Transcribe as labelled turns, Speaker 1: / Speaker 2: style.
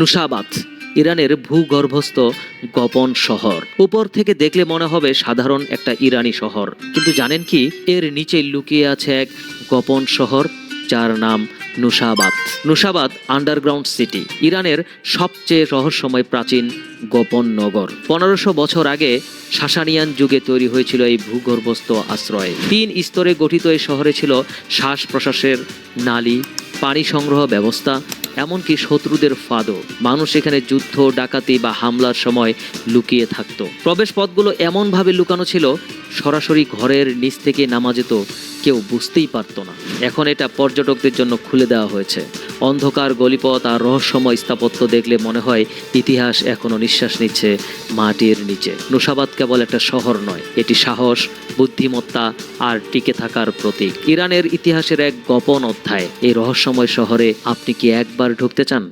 Speaker 1: নুসাবাত, ইরানের ভূগর্ভস্থ গোপন শহর। উপর থেকে দেখলে মনে হবে সাধারণ একটা ইরানি শহর। কিন্তু জানেন কি? এর নিচে লুকিয়ে আছে এক গোপন শহর, যার নাম নুসাবাত। নুসাবাদ আন্ডারগ্রাউন্ড সিটি, ইরানের সবচেয়ে রহস্যময় প্রাচীন গোপন নগর। পনেরোশো বছর আগে শাসানিয়ান যুগে তৈরি হয়েছিল এই ভূগর্ভস্থ আশ্রয়। তিন স্তরে গঠিত এই শহরে ছিল শ্বাস প্রশ্বাসের নালী, পানি সংগ্রহ ব্যবস্থা এমনকি শত্রুদের ফাঁদও। মানুষ এখানে যুদ্ধ, ডাকাতি বা হামলার সময় লুকিয়ে থাকত। প্রবেশ পথগুলো এমনভাবে লুকানো ছিল, সরাসরি ঘরের নিচ থেকে নামা যেত কেউ বুঝতেই পারত না। এখন এটা পর্যটকদের জন্য খুলে দেওয়া হয়েছে। অন্ধকার গলিপথ আর রহস্যময় স্থাপত্য দেখলে মনে হয় ইতিহাস এখনও নিঃশ্বাস নিচ্ছে মাটির নিচে। নুসাবাদ কেবল একটা শহর নয়, এটি সাহস, বুদ্ধিমত্তা আর টিকে থাকার প্রতীক। ইরানের ইতিহাসের এক গোপন অধ্যায়, এই রহস্যময় শহরে আপনি কি একবার ঢুকতে চান?